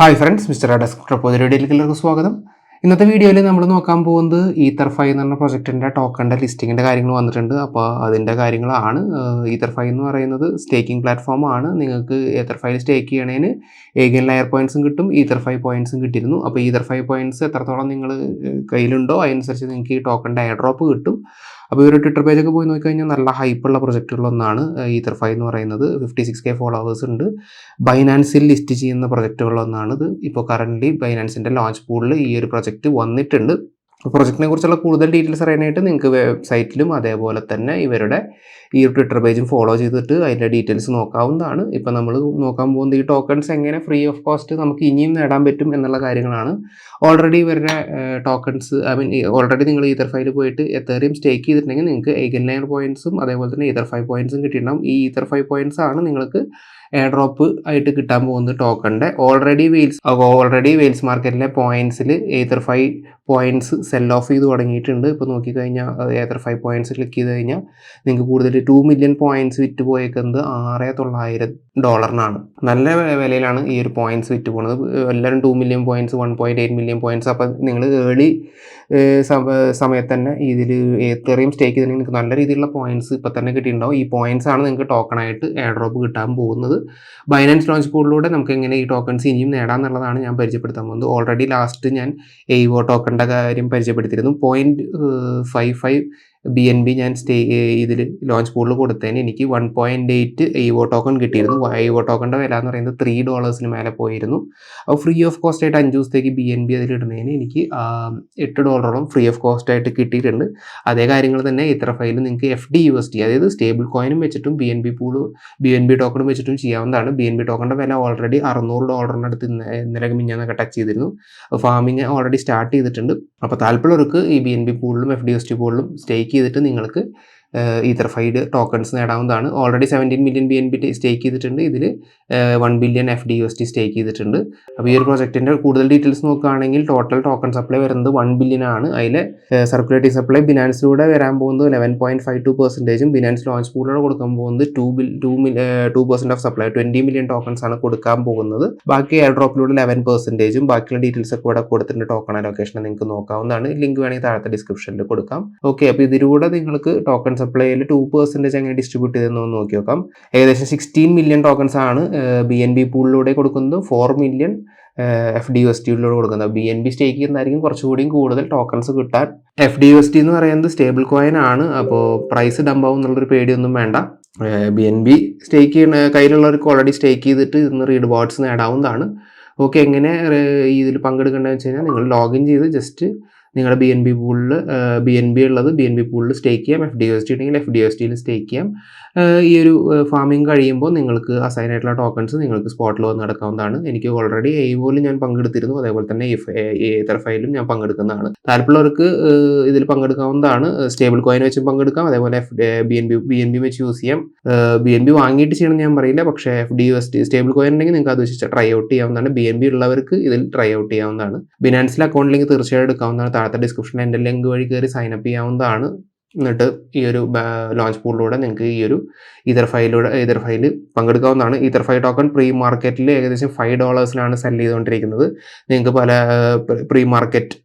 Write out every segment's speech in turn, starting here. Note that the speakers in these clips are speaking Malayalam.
ഹായ് ഫ്രണ്ട്സ് മിസ്റ്റർ ഡെസ്ക്ടോപ്പ് വീഡിയോയിലേക്ക് എല്ലാവർക്കും സ്വാഗതം. ഇന്നത്തെ വീഡിയോയിൽ നമ്മൾ നോക്കാൻ പോകുന്നത് ഈത്തർ ഫൈ എന്ന് പറഞ്ഞ പ്രൊജക്റ്റിന്റെ ടോക്കണിന്റെ ലിസ്റ്റിങ്ങിന്റെ കാര്യങ്ങൾ വന്നിട്ടുണ്ട്. അപ്പോൾ അതിന്റെ കാര്യങ്ങളാണ് ഈത്തർ ഫൈ എന്ന് പറയുന്നത് സ്റ്റേക്കിംഗ് പ്ലാറ്റ്ഫോം ആണ്. നിങ്ങൾക്ക് ഈത്തർ ഫൈൽ സ്റ്റേക്ക് ചെയ്യണേന് ഏകൻ ലയർ പോയിൻസും കിട്ടും ഈത്തർ ഫൈവ് പോയിൻസും കിട്ടിയിരുന്നു. അപ്പോൾ ഈത്തർ ഫൈവ് പോയിൻസ് എത്രത്തോളം നിങ്ങൾ കയ്യിലുണ്ടോ അതിനനുസരിച്ച് നിങ്ങൾക്ക് ഈ ടോക്കണിന്റെ എയർ ഡ്രോപ്പ് കിട്ടും. അപ്പോൾ ഇവർ ട്വിറ്റർ പേജൊക്കെ പോയി നോക്കിക്കഴിഞ്ഞാൽ നല്ല ഹൈപ്പുള്ള പ്രൊജക്റ്റുകളൊന്നാണ് ഈ തെർഫൈ എന്ന് പറയുന്നത്. ഫിഫ്റ്റി സിക്സ് കെ ഫോളോവേഴ്സ് ഉണ്ട്. ബൈനാൻസിൽ ലിസ്റ്റ് ചെയ്യുന്ന പ്രൊജക്റ്റുകളൊന്നാണ് ഇത് ഇപ്പോൾ കറന്റ് ബൈനാൻസിന്റെ ലോഞ്ച് പൂളിൽ ഈ ഒരു പ്രൊജക്റ്റ് വന്നിട്ടുണ്ട്. പ്രൊജക്റ്റിനെ കുറിച്ചുള്ള കൂടുതൽ ഡീറ്റെയിൽസ് അറിയാനായിട്ട് നിങ്ങൾക്ക് വെബ്സൈറ്റിലും അതേപോലെ തന്നെ ഇവരുടെ ഈ ട്വിറ്റർ പേജും ഫോളോ ചെയ്തിട്ട് അതിന്റെ ഡീറ്റെയിൽസ് നോക്കാവുന്നതാണ്. ഇപ്പം നമ്മൾ നോക്കാൻ പോകുന്നത് ഈ ടോക്കൺസ് എങ്ങനെ ഫ്രീ ഓഫ് കോസ്റ്റ് നമുക്ക് ഇനിയും നേടാൻ പറ്റും എന്നുള്ള കാര്യങ്ങളാണ്. ഓൾറെഡി ഇവരുടെ ടോക്കൺസ് ഐ മീൻ ഓൾറെഡി നിങ്ങൾ ഈതർ ഫൈൽ പോയിട്ട് എത്തേറിയും സ്റ്റേക്ക് ചെയ്തിട്ടുണ്ടെങ്കിൽ നിങ്ങൾക്ക് എഗൻ ലൈൻ പോയിന്റ്സും അതേപോലെ തന്നെ ഈതർ ഫൈവ് പോയിന്റ്സും കിട്ടിയിട്ടുണ്ടാവും. ഈ ഈതർ ഫൈവ് പോയിന്റ്സ് ആണ് നിങ്ങൾക്ക് എയർ ഡ്രോപ്പ് ആയിട്ട് കിട്ടാൻ പോകുന്നത് ടോക്കണിന്റെ ഓൾറെഡി വെയിൽസ് ഓൾറെഡി വെയിൽസ് മാർക്കറ്റിലെ പോയിന്റ്സിൽ ether five points sell off ചെയ്ത് തുടങ്ങിയിട്ടുണ്ട്. ഇപ്പോൾ നോക്കിക്കഴിഞ്ഞാൽ ഏതർ ഫൈവ് പോയിന്റ്സ് ക്ലിക്ക് ചെയ്ത് കഴിഞ്ഞാൽ നിങ്ങൾക്ക് കൂടുതൽ ടു മില്യൺ പോയിന്റ്സ് വിറ്റ് പോയേക്കുന്നത് ആറ് തൊള്ളായിരം ഡോളറിനാണ്. നല്ല വിലയിലാണ് ഈ ഒരു പോയിന്റ്സ് വിറ്റ് പോകുന്നത് എല്ലാവരും two million points one point eight million points അപ്പോൾ നിങ്ങൾ ഏർലി സമയത്ത് തന്നെ ഇതിൽ എത്രയും സ്റ്റേക്ക് ചെയ്തിട്ടുണ്ടെങ്കിൽ നിങ്ങൾക്ക് നല്ല രീതിയിലുള്ള പോയിന്റ്സ് ഇപ്പോൾ തന്നെ കിട്ടിയിട്ടുണ്ടാവും. ഈ പോയിന്റ്സ് ആണ് നിങ്ങൾക്ക് ടോക്കണായിട്ട് എയർ ഡ്രോപ്പ് കിട്ടാൻ പോകുന്നത്. ബൈനാൻസ് ലോഞ്ച് കോഡിലൂടെ നമുക്ക് എങ്ങനെ ഈ ടോക്കൺസ് ഇനിയും നേടാമെന്നുള്ളതാണ് ഞാൻ പരിചയപ്പെടുത്താൻ പോകുന്നത്. ഓൾറെഡി ലാസ്റ്റ് ഞാൻ എയ്വോ ടോക്കണിന്റെ കാര്യം പരിചയപ്പെടുത്തിയിരുന്നു. Point five five B N B ഞാൻ സ്റ്റേ ഇതിൽ ലോഞ്ച് പൂളിൽ കൊടുത്തതിന് എനിക്ക് വൺ പോയിന്റ് എയ്റ്റ് ഐവോ ടോക്കൺ കിട്ടിയിരുന്നു. ഐവോ ടോക്കണിന്റെ വില എന്ന് പറയുന്നത് ത്രീ ഡോളേഴ്സിന് മേലെ പോയിരുന്നു. അപ്പോൾ ഫ്രീ ഓഫ് കോസ്റ്റ് ആയിട്ട് അഞ്ച് ദിവസത്തേക്ക് ബി എൻ ബി അതിൽ ഇടുന്നതിന് എനിക്ക് എട്ട് ഡോളറോളം ഫ്രീ ഓഫ് കോസ്റ്റ് ആയിട്ട് കിട്ടിയിട്ടുണ്ട്. അതേ കാര്യങ്ങൾ തന്നെ ഇത്ര ഫയൽ നിങ്ങൾക്ക് F D U S T അതായത് സ്റ്റേബിൾ കോയിനും വെച്ചിട്ടും B N B pool B N B ടോക്കണും വെച്ചിട്ടും ചെയ്യാവുന്നതാണ്. ബി എൻ ബി ടോക്കണിന്റെ വില ഓൾറെഡി അറുന്നൂറ് ഡോളറിനടുത്ത് ഇന്നലെ മിഞ്ഞാന്നൊക്കെ ടച്ച് ചെയ്തിരുന്നു. ഫാമിങ് ഓൾറെഡി സ്റ്റാർട്ട് ചെയ്തിട്ടുണ്ട്. അപ്പോൾ താല്പര്യമുള്ളവർക്ക് ഈ ബി എൻ ബി പൂളിലും എഫ് ഡി എസ് ടി പൂളിലും സ്റ്റേക്ക് ചെയ്തിട്ട് നിങ്ങൾക്ക് ഈതർഫൈഡ് tokens നേടാവുന്നതാണ്. Already seventeen million B N B stake ചെയ്തിട്ടുണ്ട്. ഇതിൽ one billion F D U S T stake ചെയ്തിട്ടുണ്ട്. അപ്പോൾ ഈ ഒരു പ്രോജക്റ്റിന്റെ കൂടുതൽ ഡീറ്റെയിൽസ് നോക്കുകയാണെങ്കിൽ ടോട്ടൽ ടോക്കൺ സപ്ലൈ വരുന്നത് വൺ ബില്യൺ ആണ്. അതിൽ സർക്കുലേറ്റിംഗ് സപ്ലൈ ബിനാൻസിലൂടെ വരാൻ പോകുന്നത് ലെവൻ പോയിന്റ് ഫൈവ് ടു പെർസെന്റേജും ബിനാൻസ് ലോഞ്ച് പൂളിലൂടെ കൊടുക്കാൻ പോകുന്നത് two bill two two percent of supply twenty million tokens ആണ് കൊടുക്കാൻ പോകുന്നത്. ബാക്കി എയർ ഡ്രോപ്പിലൂടെ ലെവൻ പെർസെന്റേജും ബാക്കിയുള്ള ഡീറ്റെയിൽസ് ഒക്കെ ഇവിടെ കൊടുത്തിട്ടുണ്ട് ടോക്കൺ അലോക്കേഷൻ നിങ്ങൾക്ക് നോക്കാവുന്നതാണ്. ലിങ്ക് വേണമെങ്കിൽ താഴത്തെ ഡിസ്ക്രിപ്ഷനിൽ കൊടുക്കാം. ഓക്കെ അപ്പോൾ ഇതിലൂടെ നിങ്ങൾക്ക് ടോക്കൺ സപ്ലൈയിൽ ടു പെർസെന്റേജ് എങ്ങനെ ഡിസ്ട്രിബ്യൂട്ട് ചെയ്തെന്ന് നോക്കി നോക്കാം. ഏകദേശം സിക്സ്റ്റീൻ മില്യൺ ടോക്കൺസ് ആണ് ബി എൻ ബി പൂളിലൂടെ കൊടുക്കുന്നത്. Four million F D S ടിയിലൂടെ കൊടുക്കുന്നത്. ബി എൻ ബി സ്റ്റേക്ക് ചെയ്യുന്നതായിരിക്കും കുറച്ചുകൂടിയും കൂടുതൽ ടോക്കൺസ് കിട്ടാൻ. എഫ് ഡി എസ് ടി എന്ന് പറയുന്നത് സ്റ്റേബിൾ കോയിൻ ആണ്. അപ്പോൾ പ്രൈസ് ഡംപ് ആവും എന്നുള്ളൊരു പേടിയൊന്നും വേണ്ട. ബി എൻ ബി സ്റ്റേക്ക് ചെയ്യുന്ന കയ്യിലുള്ളവർക്ക് ഓൾറെഡി സ്റ്റേക്ക് ചെയ്തിട്ട് ഇന്ന് റീഡ് നേടാവുന്നതാണ്. ഓക്കെ എങ്ങനെ ഇതിൽ പങ്കെടുക്കേണ്ടതെന്ന് വെച്ച് കഴിഞ്ഞാൽ നിങ്ങൾ ലോഗിൻ ചെയ്ത് ജസ്റ്റ് നിങ്ങളുടെ ബി എൻ ബി പൂളിൽ ബി എൻ ബി ഉള്ളത് ബി എൻ ബി പൂളിൽ സ്റ്റേക്ക് ചെയ്യാം. എഫ് ഡി എസ് ടി ഉണ്ടെങ്കിൽ എഫ് ഡി എസ് ടിയിൽ സ്റ്റേക്ക് ചെയ്യാം. ഈ ഒരു ഫാമിംഗ് കഴിയുമ്പോൾ നിങ്ങൾക്ക് അസൈൻ ആയിട്ടുള്ള ടോക്കൺസ് നിങ്ങൾക്ക് സ്പോട്ടിൽ വന്ന് നടക്കാവുന്നതാണ്. എനിക്ക് ഓൾറെഡി എ പോലും ഞാൻ പങ്കെടുത്തിരുന്നു. അതേപോലെ തന്നെ ഏതർ ഫൈലും ഞാൻ പങ്കെടുക്കുന്നതാണ്. താല്പര്യമുള്ളവർക്ക് ഇതിൽ പങ്കെടുക്കാവുന്നതാണ്. സ്റ്റേബിൾ കോയിൻ വെച്ച് പങ്കെടുക്കാം. അതേപോലെ F B N B B N B വെച്ച് യൂസ് ചെയ്യാം. ബി എൻ ബി വാങ്ങിയിട്ട് ചെയ്യണം ഞാൻ പറയില്ല. പക്ഷേ F D S T stable coin ഉണ്ടെങ്കിൽ നിങ്ങൾക്ക് അത് വെച്ച് ട്രൈ ഔട്ട് ചെയ്യാവുന്നതാണ്. ബി എൻ ബി ഉള്ളവർക്ക് ഇതിൽ ട്രൈ ഔട്ട് ചെയ്യാവുന്നതാണ്. ബിനാൻസിൽ അക്കൗണ്ടിലേക്ക് തീർച്ചയായും എടുക്കാവുന്നതാണ്. താഴത്തെ ഡിസ്ക്രിപ്ഷൻ എന്റെ ലിങ്ക് വഴി കയറി സൈൻ അപ്പ് ചെയ്യാവുന്നതാണ്. എന്നിട്ട് ഈ ഒരു ലോഞ്ച് പൂളിലൂടെ നിങ്ങൾക്ക് ഈ ഒരു ഇതർ ഫയലിലൂടെ ഇതർ ഫയൽ പങ്കെടുക്കാവുന്നതാണ്. ഇതർ ഫൈ ടോക്കൺ പ്രീ മാർക്കറ്റിൽ ഏകദേശം ഫൈവ് ഡോളേഴ്സിലാണ് സെൽ ചെയ്തുകൊണ്ടിരിക്കുന്നത് നിങ്ങൾക്ക് പല പ്രീ മാർക്കറ്റ്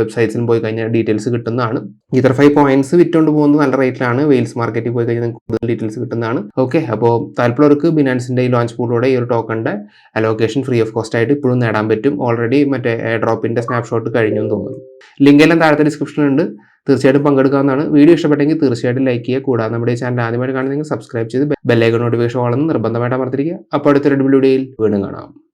വെബ്സൈറ്റ്സിൽ പോയി കഴിഞ്ഞാൽ ഡീറ്റെയിൽസ് കിട്ടുന്നതാണ്. ഇതർ ഫൈവ് പോയിന്റ്സ് വിറ്റുകൊണ്ട് പോകുന്നത് നല്ല റേറ്റിലാണ് വെയിൽസ് മാർക്കറ്റിൽ പോയി കഴിഞ്ഞാൽ നിങ്ങൾക്ക് കൂടുതൽ ഡീറ്റെയിൽസ് കിട്ടുന്നതാണ്. ഓക്കെ അപ്പോൾ താല്പര്യമുള്ളവർക്ക് ബിനാൻസിന്റെ ഈ ലോഞ്ച് പൂളിലൂടെ ഈ ഒരു ടോക്കണിന്റെ അലോക്കേഷൻ ഫ്രീ ഓഫ് കോസ്റ്റ് ആയിട്ട് ഇപ്പോഴും നേടാൻ പറ്റും. ഓൾറെഡി മറ്റേ ഡ്രോപ്പിന്റെ സ്നാപ്ഷോട്ട് കഴിഞ്ഞു എന്ന് തോന്നുന്നു. ലിങ്ക് എല്ലാം താഴത്തെ ഡിസ്ക്രിപ്ഷനിലുണ്ട് തീർച്ചയായിട്ടും പങ്കെടുക്കാവുന്നതാണ്. വീഡിയോ ഇഷ്ടപ്പെട്ടെങ്കിൽ തീർച്ചയായിട്ടും ലൈക്ക് ചെയ്യുക. കൂടാതെ നമ്മുടെ ചാനൽ ആദ്യമായിട്ട് കാണുന്നെങ്കിൽ സബ്സ്ക്രൈബ് ചെയ്ത് ബെല്ലൈക്കൺ നോട്ടിഫിക്കേഷൻ ഓളെന്ന് നിർബന്ധമായിട്ട് അമർത്തിരിക്കുക അപ്പോൾ അടുത്തൊരു വീഡിയോയിൽ വീണ്ടും കാണാം.